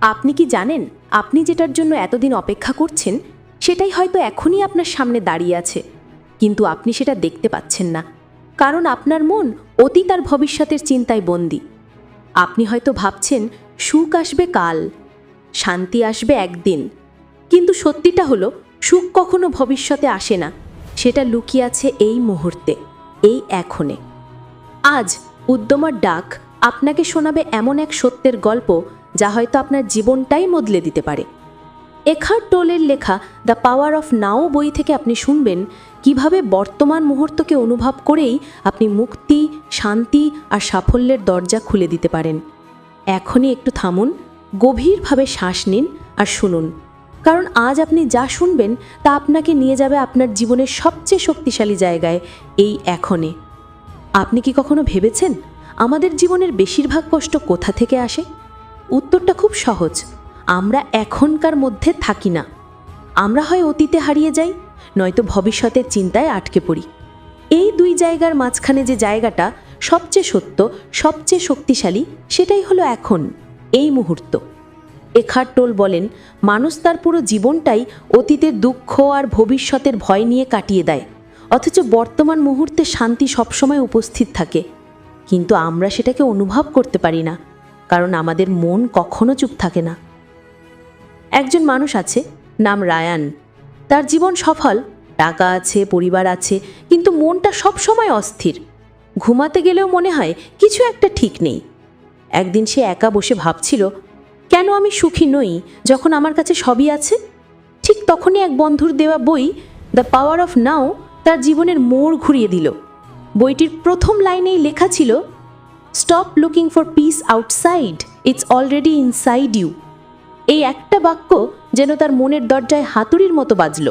আপনি কি জানেন আপনি যেটার জন্য এতদিন অপেক্ষা করছেন? সেটাই হয়তো এখনই আপনার সামনে দাঁড়িয়ে আছে। কিন্তু আপনি সেটা দেখতে পাচ্ছেন না। কারণ আপনার মন অতীত আর ভবিষ্যতের চিন্তায় বন্দি। আপনি হয়তো ভাবছেন, সুখ আসবে কাল, শান্তি আসবে একদিন। কিন্তু সত্যিটা হলো, সুখ কখনো ভবিষ্যতে আসে না। সেটা লুকিয়ে আছে এই মুহূর্তে, এই এখনে। আজ উদ্যমার ডাক আপনাকে শোনাবে এমন এক সত্যের গল্প যা হয়তো আপনার জীবনটাই বদলে দিতে পারে। এখার টোলের লেখা দ্য পাওয়ার অফ নাও বই থেকে আপনি শুনবেন কীভাবে বর্তমান মুহূর্তকে অনুভব করেই আপনি মুক্তি, শান্তি আর সাফল্যের দরজা খুলে দিতে পারেন। এখনই একটু থামুন, গভীরভাবে শ্বাস নিন আর শুনুন। কারণ আজ আপনি যা শুনবেন তা আপনাকে নিয়ে যাবে আপনার জীবনের সবচেয়ে শক্তিশালী জায়গায়, এই এখনে। আপনি কি কখনো ভেবেছেন আমাদের জীবনের বেশিরভাগ কষ্ট কোথা থেকে আসে? উত্তরটা খুব সহজ। আমরা এখনকার মধ্যে থাকি না। আমরা হয় অতীতে হারিয়ে যাই, নয়তো ভবিষ্যতের চিন্তায় আটকে পড়ি। এই দুই জায়গার মাঝখানে যে জায়গাটা সবচেয়ে সত্য, সবচেয়ে শক্তিশালী, সেটাই হলো এখন, এই মুহূর্ত। এখার টোল বলেন, মানুষ তার পুরো জীবনটাই অতীতের দুঃখ আর ভবিষ্যতের ভয় নিয়ে কাটিয়ে দেয়। অথচ বর্তমান মুহূর্তে শান্তি সবসময় উপস্থিত থাকে। কিন্তু আমরা সেটাকে অনুভব করতে পারি না। কারণ আমাদের মন কখনো চুপ থাকে না। একজন মানুষ আছে, নাম রায়ান। তার জীবন সফল, টাকা আছে, পরিবার আছে, কিন্তু মনটা সবসময় অস্থির। ঘুমাতে গেলেও মনে হয় কিছু একটা ঠিক নেই। একদিন সে একা বসে ভাবছিল, কেন আমি সুখী নই যখন আমার কাছে সবই আছে? ঠিক তখনই এক বন্ধুর দেওয়া বই, দ্য পাওয়ার অফ নাও, তার জীবনের মোড় ঘুরিয়ে দিল। বইটির প্রথম লাইনেই লেখা ছিল stop looking for peace outside it's already inside you এই একটা বাক্য যেন তার মনের দরজায় হাতুড়ির মতো বাজল।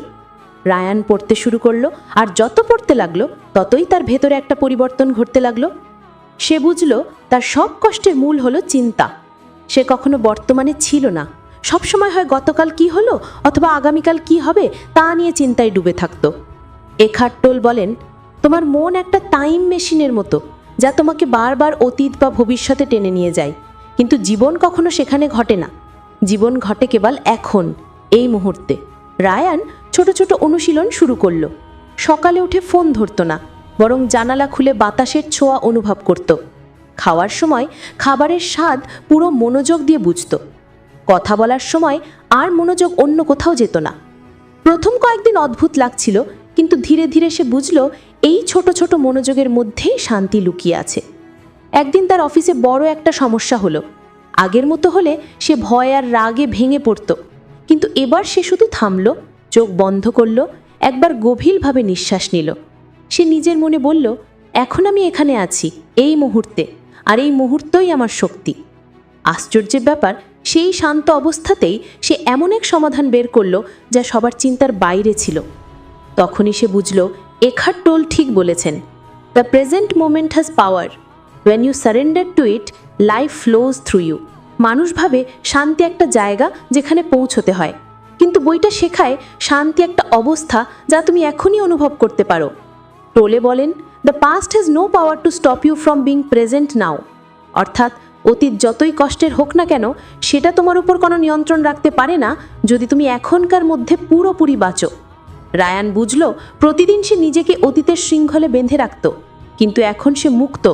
রায়ান পড়তে শুরু করল আর যত পড়তে লাগল, ততই তার ভেতরে একটা পরিবর্তন ঘটতে লাগল। সে বুঝল তার সব কষ্টের মূল হলো চিন্তা। সে কখনো বর্তমানে ছিল না। সবসময় হয় গতকাল কি হলো অথবা আগামীকাল কি হবে তা নিয়ে চিন্তায় ডুবে থাকতো। এখাট্টোল বলেন, তোমার মন একটা টাইম মেশিনের মতো। যা তোমাকে বারবার অতীত বা ভবিষ্যতে টেনে নিয়ে যায়। কিন্তু জীবন কখনো সেখানে ঘটে না। জীবন ঘটে কেবল এখন, এই মুহূর্তে। রায়ান ছোট ছোট অনুশীলন শুরু করল। সকালে উঠে ফোন ধরতো না, বরং জানালা খুলে বাতাসের ছোঁয়া অনুভব করত। খাওয়ার সময় খাবারের স্বাদ পুরো মনোযোগ দিয়ে বুঝত। কথা বলার সময় আর মনোযোগ অন্য কোথাও যেত না। প্রথম কয়েকদিন অদ্ভুত লাগছিল, কিন্তু ধীরে ধীরে সে বুঝল এই ছোট ছোট মনোযোগের মধ্যেই শান্তি লুকিয়ে আছে। একদিন তার অফিসে বড় একটা সমস্যা হলো। আগের মতো হলে সে ভয় আর রাগে ভেঙে পড়তো। কিন্তু এবার সে শুধু থামল, চোখ বন্ধ করল, একবার গভীরভাবে নিঃশ্বাস নিল। সে নিজের মনে বলল, এখন আমি এখানে আছি, এই মুহূর্তে, আর এই মুহূর্তই আমার শক্তি। আশ্চর্যের ব্যাপার, সেই শান্ত অবস্থাতেই সে এমন এক সমাধান বের করল যা সবার চিন্তার বাইরে ছিল। তখনই সে বুঝল এখার টোল ঠিক বলেছেন the present moment has power when you surrender to it life flows through you মানুষ ভাবে শান্তি একটা জায়গা যেখানে পৌঁছতে হয়। কিন্তু বইটা শেখায় শান্তি একটা অবস্থা যা তুমি এখনই অনুভব করতে পারো। টোলে বলেন the past has no power to stop you from being present now অর্থাৎ অতীত যতই কষ্টের হোক না কেন, সেটা তোমার উপর কোনো নিয়ন্ত্রণ রাখতে পারে না যদি তুমি এখনকার মধ্যে পুরোপুরি বাঁচো। রায়ান বুঝল, প্রতিদিন সে নিজেকে অতীতের শৃঙ্খলে বেঁধে রাখত, কিন্তু এখন সে মুক্ত।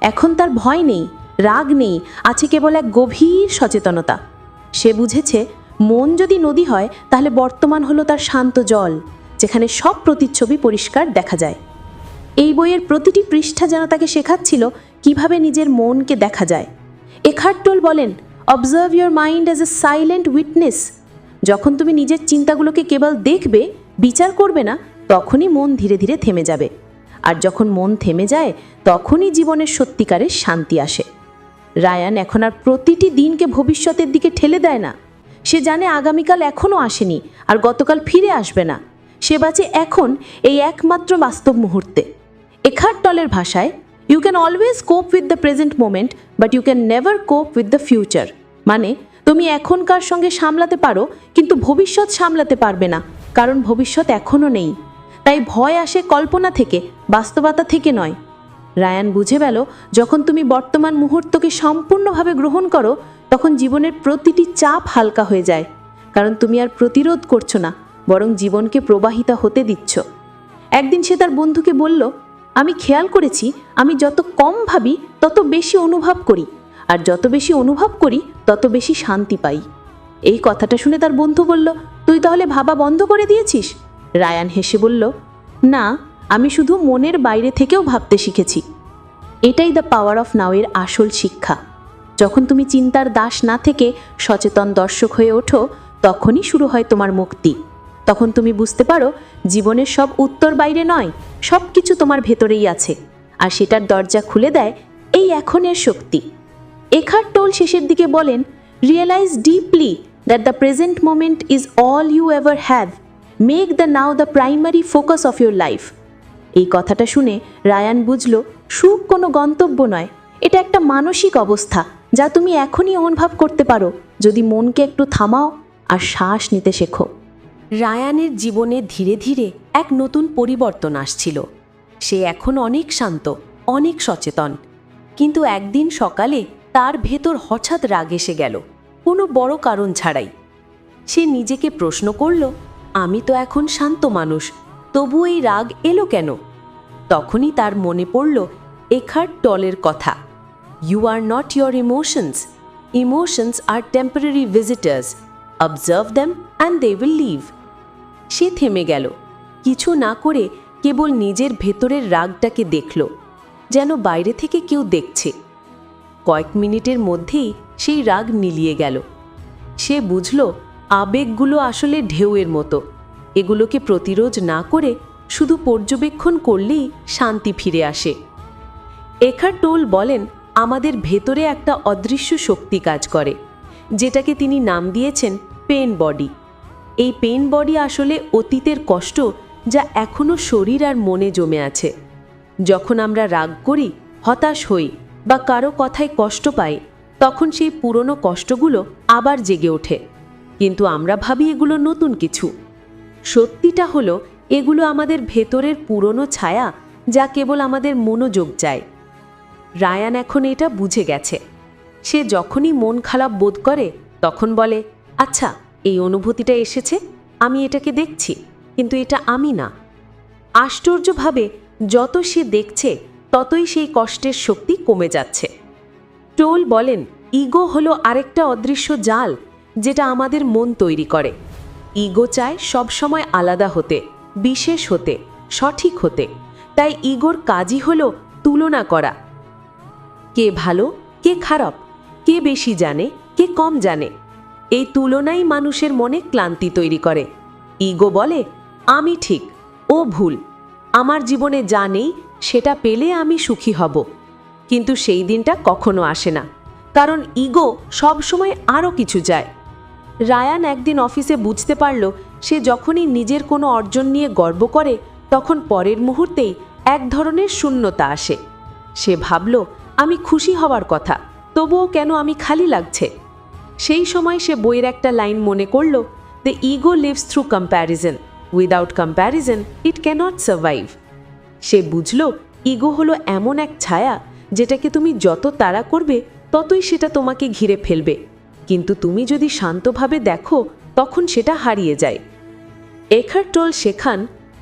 এখন তার ভয় নেই, রাগ নেই, আছে কেবল এক গভীর সচেতনতা। সে বুঝেছে, মন যদি নদী হয়, তাহলে বর্তমান হলো তার শান্ত জল, যেখানে সব প্রতিচ্ছবি পরিষ্কার দেখা যায়। এই বইয়ের প্রতিটি পৃষ্ঠা যেন তাকে শেখাচ্ছিল কীভাবে নিজের মনকে দেখা যায়। এখার্টোল বলেন observe your mind as a silent witness যখন তুমি নিজের চিন্তাগুলোকে কেবল দেখবে বিচার করবে না, তখনই মন ধীরে ধীরে থেমে যাবে। আর যখন মন থেমে যায়, তখনই জীবনের সত্যিকারের শান্তি আসে। রায়ান এখন আর প্রতিটি দিনকে ভবিষ্যতের দিকে ঠেলে দেয় না। সে জানে আগামীকাল এখনও আসেনি, আর গতকাল ফিরে আসবে না। সে বাঁচে এখন এই একমাত্র বাস্তব মুহূর্তে। এখার টলের ভাষায় you can always cope with the present moment but you can never cope with the future মানে তুমি এখনকার সঙ্গে সামলাতে পারো, কিন্তু ভবিষ্যৎ সামলাতে পারবে না। কারণ ভবিষ্যৎ এখনও নেই। তাই ভয় আসে কল্পনা থেকে, বাস্তবতা থেকে নয়। রায়ান বুঝে গেল, যখন তুমি বর্তমান মুহূর্তকে সম্পূর্ণভাবে গ্রহণ করো, তখন জীবনের প্রতিটি চাপ হালকা হয়ে যায়। কারণ তুমি আর প্রতিরোধ করছ না, বরং জীবনকে প্রবাহিত হতে দিচ্ছ। একদিন সে তার বন্ধুকে বলল, আমি খেয়াল করেছি, আমি যত কম ভাবি, তত বেশি অনুভব করি, আর যত বেশি অনুভব করি, তত বেশি শান্তি পাই। এই কথাটা শুনে তার বন্ধু বলল তুই তাহলে ভাবা বন্ধ করে দিয়েছিস? রায়ান হেসে বলল, না, আমি শুধু মনের বাইরে থেকেও ভাবতে শিখেছি। এটাই দ্য পাওয়ার অফ নাওয়ের আসল শিক্ষা। যখন তুমি চিন্তার দাস না থেকে সচেতন দর্শক হয়ে ওঠো, তখনই শুরু হয় তোমার মুক্তি। তখন তুমি বুঝতে পারো, জীবনের সব উত্তর বাইরে নয়, সব কিছু তোমার ভেতরেই আছে। আর সেটার দরজা খুলে দেয় এই এখনের শক্তি। এখার টোল শেষের দিকে বলেন realise deeply that the present moment is all you ever have make the now the primary focus of your life এই কথাটা শুনে রায়ান বুঝল, সুখ কোনো গন্তব্য নয়। এটা একটা মানসিক অবস্থা, যা তুমি এখনই অনুভব করতে পারো, যদি মনকে একটু থামাও আর শ্বাস নিতে শেখো। রায়ানের জীবনে ধীরে ধীরে এক নতুন পরিবর্তন আসছিল। সে এখন অনেক শান্ত, অনেক সচেতন। কিন্তু একদিন সকালে তার ভেতর হঠাৎ রাগ এসে গেল। কোনো বড় কারণ ছাড়াই। সে নিজেকে প্রশ্ন করল, আমি তো এখন শান্ত মানুষ তবু এই রাগ এলো কেন? তখনই তার মনে পড়ল এখার টলের কথা। You are not your emotions emotions are temporary visitors observe them and they will leave সে থেমে গেল। কিছু না করে কেবল নিজের ভেতরের রাগটাকে দেখল, যেন বাইরে থেকে কেউ দেখছে। কয়েক মিনিটের মধ্যেই সেই রাগ মিলিয়ে গেল। সে বুঝল, আবেগগুলো আসলে ঢেউয়ের মতো। এগুলোকে প্রতিরোধ না করে শুধু পর্যবেক্ষণ করলেই শান্তি ফিরে আসে। এখার টোল বলেন, আমাদের ভেতরে একটা অদৃশ্য শক্তি কাজ করে, যেটাকে তিনি নাম দিয়েছেন পেন বডি। এই পেন বডি আসলে অতীতের কষ্ট যা এখনও শরীর আর মনে জমে আছে। যখন আমরা রাগ করি, হতাশ হই। বা কারও কথায় কষ্ট পাই তখন সেই পুরনো কষ্টগুলো আবার জেগে ওঠে। কিন্তু আমরা ভাবি এগুলো নতুন কিছু। সত্যিটা হলো, এগুলো আমাদের ভেতরের পুরনো ছায়া যা কেবল আমাদের মনোযোগ চায়। রায়ান এখন এটা বুঝে গেছে। সে যখনই মন খারাপ বোধ করে, তখন বলে আচ্ছা এই অনুভূতিটা এসেছে, আমি এটাকে দেখছি, কিন্তু এটা আমি না। আশ্চর্যভাবে যত সে দেখছে ততই সেই কষ্টের শক্তি কমে যাচ্ছে। টোল বলেন, ইগো হলো আরেকটা অদৃশ্য জাল যেটা আমাদের মন তৈরি করে। ইগো চায় সবসময় আলাদা হতে, বিশেষ হতে, সঠিক হতে। তাই ইগোর কাজই হলো তুলনা করা। কে ভালো, কে খারাপ, কে বেশি জানে, কে কম জানে। এই তুলনাই মানুষের মনে ক্লান্তি তৈরি করে। ইগো বলে, আমি ঠিক, ও ভুল। আমার জীবনে যা নেই সেটা পেলে আমি সুখী হব। কিন্তু সেই দিনটা কখনো আসে না। কারণ ইগো সবসময় আরও কিছু যায়। রায়ান একদিন অফিসে বুঝতে পারল, সে যখনই নিজের কোনো অর্জন নিয়ে গর্ব করে, তখন পরের মুহূর্তেই এক ধরনের শূন্যতা আসে। সে ভাবল, আমি খুশি হওয়ার কথা, তবুও কেন আমি খালি লাগছে? সেই সময় সে বইয়ের একটা লাইন মনে করল the ego lives through comparison without comparison it cannot survive সে বুঝল, ইগো হলো এমন এক ছায়া যেটাকে তুমি যত তাড়া করবে, ততই সেটা তোমাকে ঘিরে ফেলবে। কিন্তু তুমি যদি শান্তভাবে দেখো, তখন সেটা হারিয়ে যায়। এখারটোল শেখান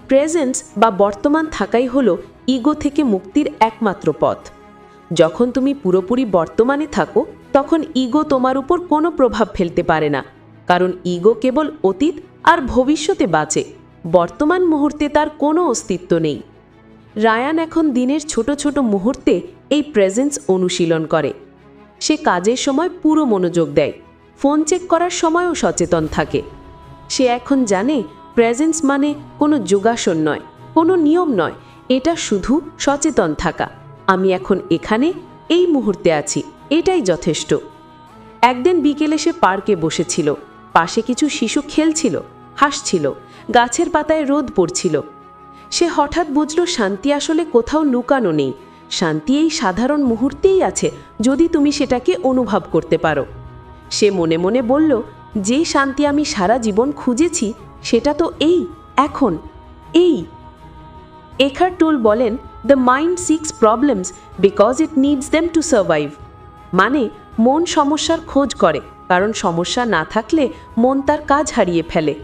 প্রেজেন্স বা বর্তমান থাকাই হলো ইগো থেকে মুক্তির একমাত্র পথ। যখন তুমি পুরোপুরি বর্তমানে থাকো, তখন ইগো তোমার উপর কোনো প্রভাব ফেলতে পারে না, কারণ ইগো কেবল অতীত আর ভবিষ্যতে বাঁচে। বর্তমান মুহূর্তে তার কোনো অস্তিত্ব নেই। রায়ান এখন দিনের ছোট ছোট মুহূর্তে এই প্রেজেন্স অনুশীলন করে। সে কাজের সময় পুরো মনোযোগ দেয় ফোন চেক করার সময়ও সচেতন থাকে। সে এখন জানে প্রেজেন্স মানে কোনো যোগাসন নয়, কোনো নিয়ম নয়, এটা শুধু সচেতন থাকা। আমি এখন এখানে এই মুহূর্তে আছি, এটাই যথেষ্ট। একদিন বিকেলে সে পার্কে বসেছিল, পাশে কিছু শিশু খেলছিল, হাসছিল, গাছের পাতায় রোদ পড়ছিল। সে হঠাৎ বুঝল শান্তি আসলে কোথাও লুকানো নেই। শান্তি এই সাধারণ মুহূর্তেই আছে, যদি তুমি সেটাকে অনুভব করতে পারো। সে মনে মনে বলল, যে শান্তি আমি সারা জীবন খুঁজেছি, সেটা তো এই, এখন, এই। এখার টুল বলেন the mind seeks problems because it needs them to survive মানে মন সমস্যার খোঁজ করে, কারণ সমস্যা না থাকলে মন তার কাজ হারিয়ে ফেলে।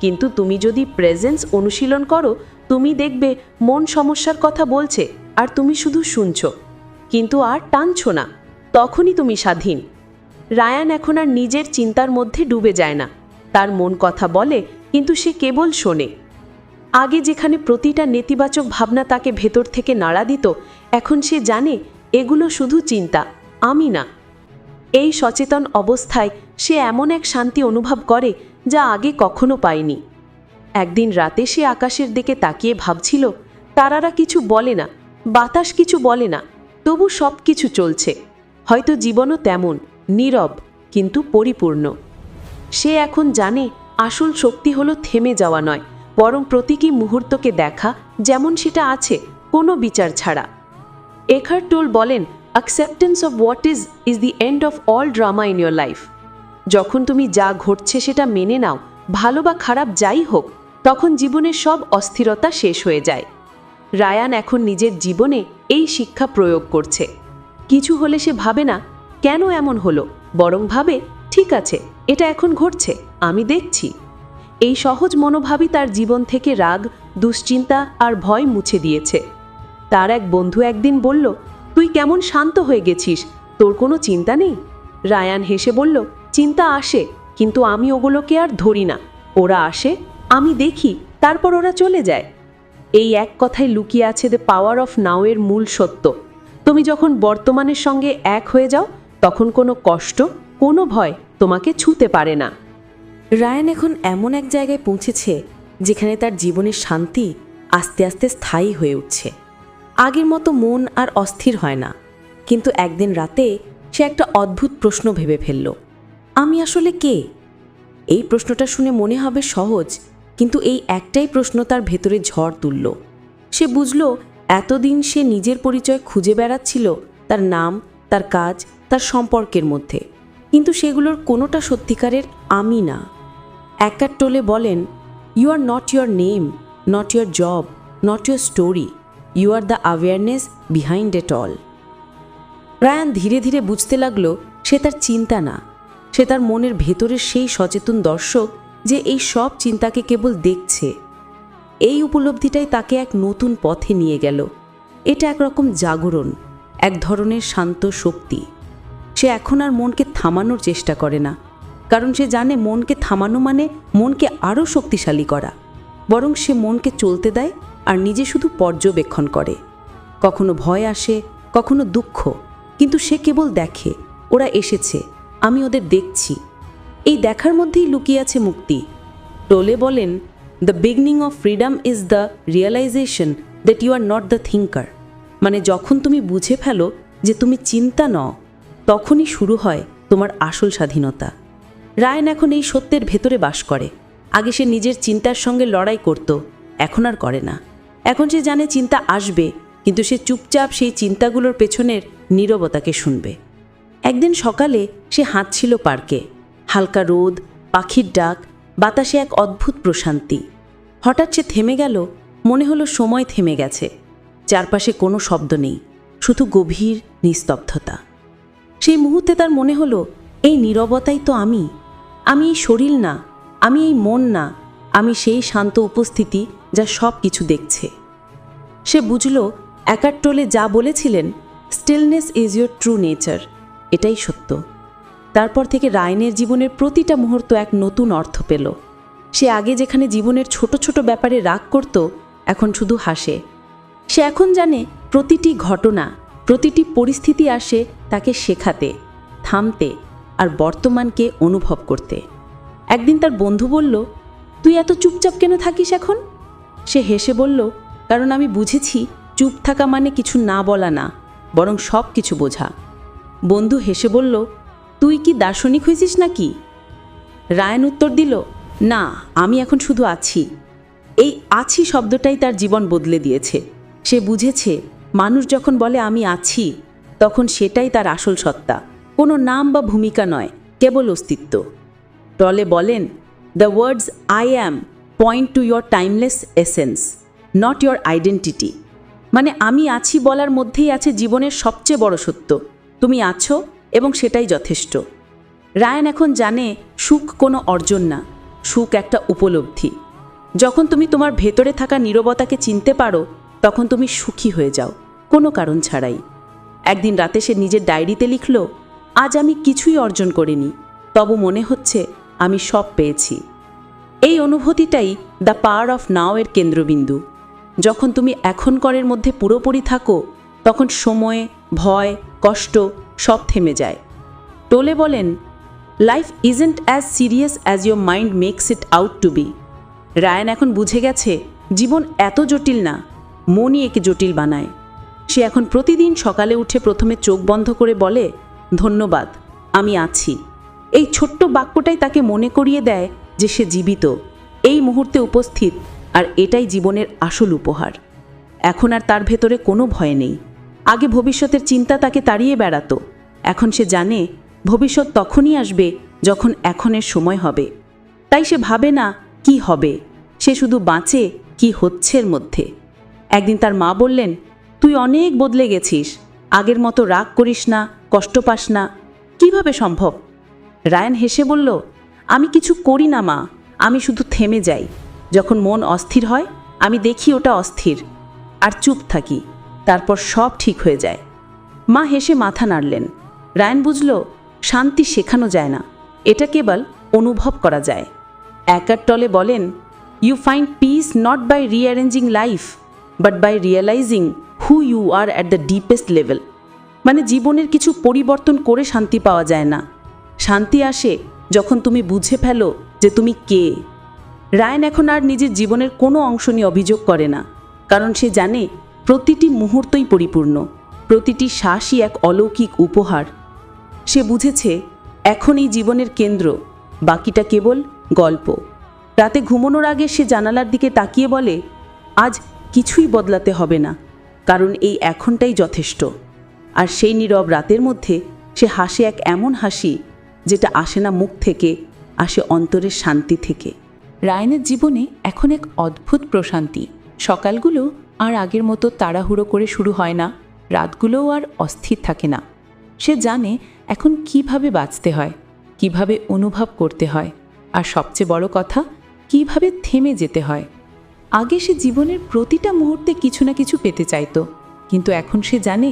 কিন্তু তুমি যদি প্রেজেন্স অনুশীলন করো তুমি দেখবে মন সমস্যার কথা বলছে আর তুমি শুধু শুনছো। কিন্তু আর টানছো না। তখনই তুমি স্বাধীন। রায়ান এখন আর নিজের চিন্তার মধ্যে ডুবে যায় না। তার মন কথা বলে, কিন্তু সে কেবল শোনে। আগে যেখানে প্রতিটা নেতিবাচক ভাবনা তাকে ভেতর থেকে নাড়া দিত, এখন সে জানে, এগুলো শুধু চিন্তা, আমি না। এই সচেতন অবস্থায় সে এমন এক শান্তি অনুভব করে যা আগে কখনো পায়নি। একদিন রাতে সে আকাশের দিকে তাকিয়ে ভাবছিল, তারারা কিছু বলে না, বাতাস কিছু বলে না, তবু সব কিছু চলছে। হয়তো জীবনও তেমন, নীরব, কিন্তু পরিপূর্ণ। সে এখন জানে আসল শক্তি হলো থেমে যাওয়া নয়, বরং প্রতীকী মুহূর্তকে দেখা যেমন সেটা আছে, কোনো বিচার ছাড়া। এখার টোল বলেন acceptance of what is is the end of all drama in your life যখন তুমি যা ঘটছে সেটা মেনে নাও, ভালো বা খারাপ যাই হোক তখন জীবনের সব অস্থিরতা শেষ হয়ে যায়। রায়ান এখন নিজের জীবনে এই শিক্ষা প্রয়োগ করছে। কিছু হলে সে ভাবে না, কেন এমন হলো? বরং ভাবে, ঠিক আছে, এটা এখন ঘটছে, আমি দেখছি। এই সহজ মনোভাবই তার জীবন থেকে রাগ, দুশ্চিন্তা আর ভয় মুছে দিয়েছে। তার এক বন্ধু একদিন বলল, তুই কেমন শান্ত হয়ে গেছিস? তোর কোনো চিন্তা নেই? রায়ান হেসে বলল, চিন্তা আসে, কিন্তু আমি ওগুলোকে আর ধরি না। ওরা আসে আমি দেখি, তারপর ওরা চলে যায়। এই এক কথায় লুকিয়ে আছে দ্য পাওয়ার অফ নাও এর মূল সত্য। তুমি যখন বর্তমানের সঙ্গে এক হয়ে যাও, তখন কোনো কষ্ট, কোনো ভয় তোমাকে ছুতে পারে না। রায়ান এখন এমন এক জায়গায় পৌঁছেছে, যেখানে তার জীবনের শান্তি আস্তে আস্তে স্থায়ী হয়ে উঠছে। আগের মতো মন আর অস্থির হয় না, কিন্তু একদিন রাতে সে একটা অদ্ভুত প্রশ্ন ভেবে ফেলল। আমি আসলে কে? এই প্রশ্নটা শুনে মনে হবে সহজ কিন্তু এই একটাই প্রশ্ন তার ভেতরে ঝড় তুলল। সে বুঝল, এতদিন সে নিজের পরিচয় খুঁজে বেড়াচ্ছিল তার নাম, তার কাজ, তার সম্পর্কের মধ্যে। কিন্তু সেগুলোর কোনোটা সত্যিকারের আমি না। একার টোলে বলেন you are not your name not your job not your story you are the awareness behind it all Ryan ধীরে ধীরে বুঝতে লাগল, সে তার চিন্তা না। সে তার মনের ভেতরের সেই সচেতন দর্শক যে এই সব চিন্তাকে কেবল দেখছে। এই উপলব্ধিটাই তাকে এক নতুন পথে নিয়ে গেল। এটা একরকম জাগরণ, এক ধরনের শান্ত শক্তি। সে এখন আর মনকে থামানোর চেষ্টা করে না, কারণ সে জানে মনকে থামানো মানে মনকে আরও শক্তিশালী করা। বরং সে মনকে চলতে দেয় আর নিজে শুধু পর্যবেক্ষণ করে। কখনো ভয় আসে, কখনো দুঃখ, কিন্তু সে কেবল দেখে, ওরা এসেছে, আমি ওদের দেখছি। এই দেখার মধ্যেই লুকিয়ে আছে মুক্তি। টোলে বলেন the beginning of freedom is the realisation that you are not the thinker মানে যখন তুমি বুঝে ফেলো যে তুমি চিন্তা নও, তখনই শুরু হয় তোমার আসল স্বাধীনতা। রায়ন এখন এই সত্যের ভেতরে বাস করে। আগে সে নিজের চিন্তার সঙ্গে লড়াই করত, এখন আর করে না। এখন সে জানে চিন্তা আসবে, কিন্তু সে চুপচাপ সেই চিন্তাগুলোর পেছনের নীরবতাকে শুনবে। একদিন সকালে সে হাঁটছিল পার্কে। হালকা রোদ, পাখির ডাক, বাতাসে এক অদ্ভুত প্রশান্তি। হঠাৎ সে থেমে গেল, মনে হলো সময় থেমে গেছে। চারপাশে কোনো শব্দ নেই, শুধু গভীর নিস্তব্ধতা। সেই মুহূর্তে তার মনে হলো, এই নীরবতাই তো আমি। আমি এই শরীর না, আমি এই মন না, আমি সেই শান্ত উপস্থিতি যা সব কিছু দেখছে। সে বুঝল টোলে যা বলেছিলেন, stillness is your true nature, এটাই সত্য। তারপর থেকে রায়নের জীবনের প্রতিটা মুহূর্ত এক নতুন অর্থ পেল। সে আগে যেখানে জীবনের ছোট ছোট ব্যাপারে রাগ করত, এখন শুধু হাসে। সে এখন জানে প্রতিটি ঘটনা, প্রতিটি পরিস্থিতি আসে তাকে শেখাতে, থামতে আর বর্তমানকে অনুভব করতে। একদিন তার বন্ধু বলল, তুই এত চুপচাপ কেন থাকিস এখন? সে হেসে বলল, কারণ আমি বুঝেছি চুপ থাকা মানে কিছু না বলা না, বরং সব কিছু বোঝা। বন্ধু হেসে বলল তুই কি দার্শনিক হয়েছিস নাকি? রায়ন উত্তর দিল, না, আমি এখন শুধু আছি। এই আছি শব্দটাই তার জীবন বদলে দিয়েছে। সে বুঝেছে, মানুষ যখন বলে, আমি আছি তখন সেটাই তার আসল সত্তা। কোনো নাম বা ভূমিকা নয়, কেবল অস্তিত্ব। টলে বলেন the words I am point to your timeless essence not your identity মানে আমি আছি বলার মধ্যেই আছে জীবনের সবচেয়ে বড় সত্য। তুমি আছো? এবং সেটাই যথেষ্ট। রায়ান এখন জানে সুখ কোনো অর্জন না, সুখ একটা উপলব্ধি। যখন তুমি তোমার ভেতরে থাকা নীরবতাকে চিনতে পারো, তখন তুমি সুখী হয়ে যাও, কোনো কারণ ছাড়াই। একদিন রাতে সে নিজের ডায়েরিতে লিখল, আজ আমি কিছুই অর্জন করিনি, তবু মনে হচ্ছে আমি সব পেয়েছি। এই অনুভূতিটাই দ্য পাওয়ার অফ নাও এর কেন্দ্রবিন্দু। যখন তুমি এখনকরের মধ্যে পুরোপুরি থাকো, তখন সময়, ভয়, কষ্ট সব থেমে যায়। টোলে বলেন life isn't as serious as your mind makes it out to be Ryan এখন বুঝে গেছে, জীবন এত জটিল না, মনই একে জটিল বানায়। সে এখন প্রতিদিন সকালে উঠে প্রথমে চোখ বন্ধ করে বলে, ধন্যবাদ, আমি আছি। এই ছোট্ট বাক্যটাই তাকে মনে করিয়ে দেয় যে সে জীবিত। এই মুহূর্তে উপস্থিত, আর এটাই জীবনের আসল উপহার। এখন আর তার ভেতরে কোনো ভয় নেই। আগে ভবিষ্যতের চিন্তা তাকে তাড়িয়ে বেড়াতো। এখন সে জানে ভবিষ্যৎ তখনই আসবে যখন এখনের সময় হবে। তাই সে ভাবে না কি হবে, সে শুধু বাঁচে কি হচ্ছের মধ্যে। একদিন তার মা বললেন, তুই অনেক বদলে গেছিস, আগের মতো রাগ করিস না, কষ্ট পাস না, কীভাবে সম্ভব? রায়ান হেসে বলল, আমি কিছু করি না মা, আমি শুধু থেমে যাই। যখন মন অস্থির হয়, আমি দেখি ওটা অস্থির, আর চুপ থাকি, তারপর সব ঠিক হয়ে যায়। মা হেসে মাথা নাড়লেন। রায়ান বুঝল, শান্তি শেখানো যায় না। এটা কেবল অনুভব করা যায়। একার টলে বলেন you find peace not by rearranging life but by realising who you are at the deepest level মানে জীবনের কিছু পরিবর্তন করে শান্তি পাওয়া যায় না। শান্তি আসে যখন তুমি বুঝে ফেলো যে তুমি কে। রায়ন এখন আর নিজের জীবনের কোনো অংশ নিয়ে অভিযোগ করে না, কারণ সে জানে প্রতিটি মুহূর্তই পরিপূর্ণ, প্রতিটি শ্বাসই এক অলৌকিক উপহার। সে বুঝেছে এখন এই জীবনের কেন্দ্র, বাকিটা কেবল গল্প। রাতে ঘুমানোর আগে সে জানালার দিকে তাকিয়ে বলে, আজ কিছুই বদলাতে হবে না, কারণ এই এখনটাই যথেষ্ট। আর সেই নীরব রাতের মধ্যে সে হাসে এক এমন হাসি, যেটা আসে না মুখ থেকে, আসে অন্তরের শান্তি থেকে। রায়নের জীবনে এখন এক অদ্ভুত প্রশান্তি। সকালগুলো আর আগের মতো তাড়াহুড়ো করে শুরু হয় না, রাতগুলোও আর অস্থির থাকে না। সে জানে এখন কীভাবে বাঁচতে হয়, কীভাবে অনুভব করতে হয়, আর সবচেয়ে বড় কথা, কীভাবে থেমে যেতে হয়। আগে সে জীবনের প্রতিটা মুহূর্তে কিছু না কিছু পেতে চাইতো, কিন্তু এখন সে জানে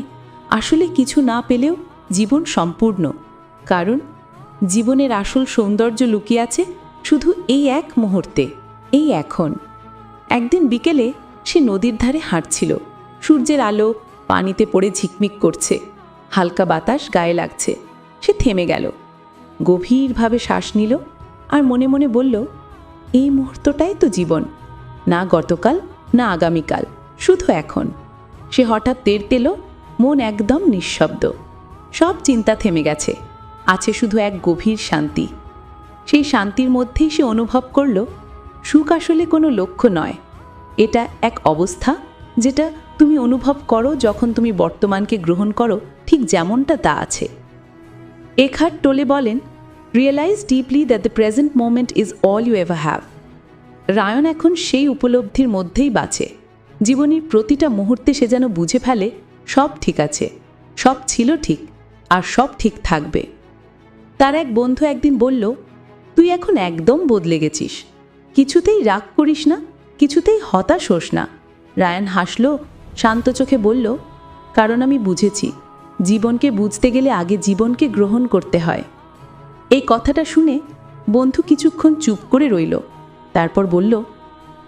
আসলে কিছু না পেলেও জীবন সম্পূর্ণ, কারণ জীবনের আসল সৌন্দর্য লুকিয়ে আছে শুধু এই এক মুহূর্তে, এই এখন। একদিন বিকেলে সে নদীর ধারে হাঁটছিল, সূর্যের আলো পানিতে পড়ে ঝিকমিক করছে। হালকা বাতাস গায়ে লাগছে। সে থেমে গেল। গভীরভাবে শ্বাস নিল আর মনে মনে বলল, এই মুহূর্তটাই তো জীবন। না গতকাল, না আগামীকাল, শুধু এখন। সে হঠাৎ টের পেল, মন একদম নিঃশব্দ। সব চিন্তা থেমে গেছে। আছে শুধু এক গভীর শান্তি। সেই শান্তির মধ্যেই সে অনুভব করল, সুখ আসলে কোনো লক্ষ্য নয়। এটা এক অবস্থা, যেটা তুমি অনুভব করো যখন তুমি বর্তমানকে গ্রহণ করো ঠিক যেমনটা তা আছে। এখার টোলে বলেন realise deeply that the present moment is all you ever have Ryan এখন সেই উপলব্ধির মধ্যেই বাঁচে। জীবনের প্রতিটা মুহূর্তে সে যেন বুঝে ফেলে, সব ঠিক আছে, সব ছিল ঠিক, আর সব ঠিক থাকবে। তার এক বন্ধু একদিন বলল, তুই এখন একদম বদলে গেছিস। কিছুতেই রাগ করিস না, কিছুতেই হতাশ হোস না। রায়ান হাসল, শান্ত চোখে বলল, কারণ আমি বুঝেছি জীবনকে বুঝতে গেলে আগে জীবনকে গ্রহণ করতে হয়। এই কথাটা শুনে বন্ধু কিছুক্ষণ চুপ করে রইল। তারপর বলল,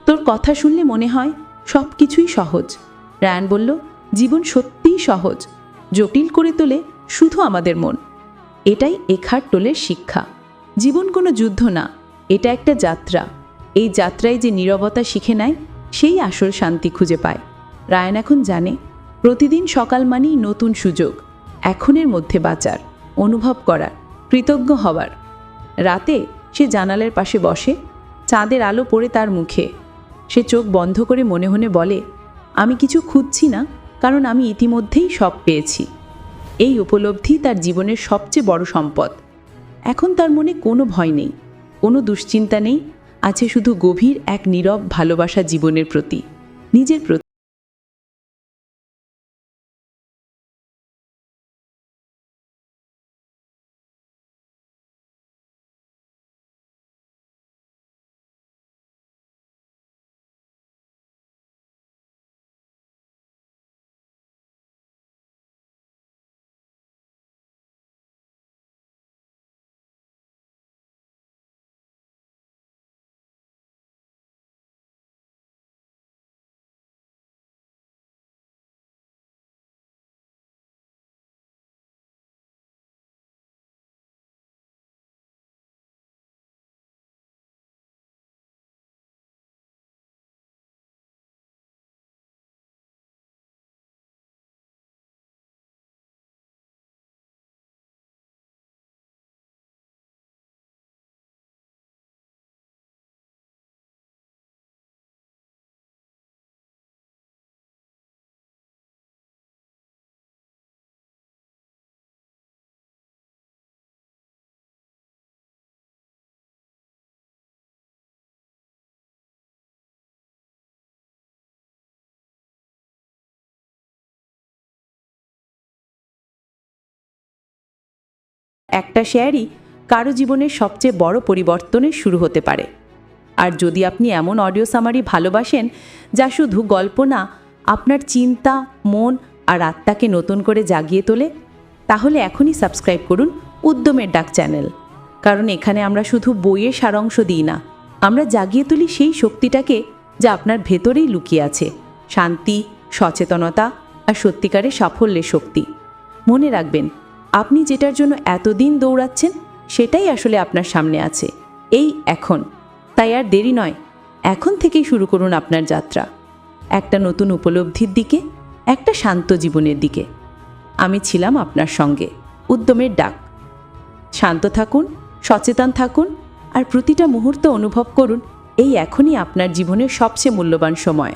তোর কথা শুনলে মনে হয় সব কিছুই সহজ। রায়ান বলল, জীবন সত্যিই সহজ। জটিল করে তোলে শুধু আমাদের মন। এটাই এখার টোলের শিক্ষা। জীবন কোনো যুদ্ধ না, এটা একটা যাত্রা। এই যাত্রায় যে নীরবতা শিখে নেয়, সেই আসল শান্তি খুঁজে পায়। রায়ান এখন জানে প্রতিদিন সকাল মানেই নতুন সুযোগ, এখনের মধ্যে বাঁচার, অনুভব করার, কৃতজ্ঞ হওয়ার রাতে সে জানালার পাশে বসে, চাঁদের আলো পড়ে তার মুখে। সে চোখ বন্ধ করে মনে মনে বলে, আমি কিছু খুঁজছি না, কারণ আমি ইতিমধ্যেই সব পেয়েছি। এই উপলব্ধি তার জীবনের সবচেয়ে বড় সম্পদ। এখন তার মনে কোনো ভয় নেই, কোনো দুশ্চিন্তা নেই, আছে শুধু গভীর এক নীরব ভালোবাসা জীবনের প্রতি, নিজের প্রতি। একটা শেয়ারই কারও জীবনের সবচেয়ে বড় পরিবর্তনের শুরু হতে পারে। আর যদি আপনি এমন অডিও সামারি ভালোবাসেন, যা শুধু গল্প না, আপনার চিন্তা, মন আর আত্মাকে নতুন করে জাগিয়ে তোলে, তাহলে এখনই সাবস্ক্রাইব করুন উদ্যমের ডাক চ্যানেল। কারণ এখানে আমরা শুধু বইয়ের সারাংশ দিই না, আমরা জাগিয়ে তুলি সেই শক্তিটাকে যা আপনার ভেতরেই লুকিয়ে আছে, শান্তি, সচেতনতা আর সত্যিকারের সাফল্যের শক্তি। মনে রাখবেন আপনি যেটার জন্য এতদিন দৌড়াচ্ছেন, সেটাই আসলে আপনার সামনে আছে। এই এখন। তাই আর দেরি নয়। এখন থেকেই শুরু করুন আপনার যাত্রা। একটা নতুন উপলব্ধির দিকে, একটা শান্ত জীবনের দিকে। আমি ছিলাম আপনার সঙ্গে। উদ্যমের ডাক। শান্ত থাকুন, সচেতন থাকুন, আর প্রতিটা মুহূর্ত অনুভব করুন। এই এখনই আপনার জীবনের সবচেয়ে মূল্যবান সময়।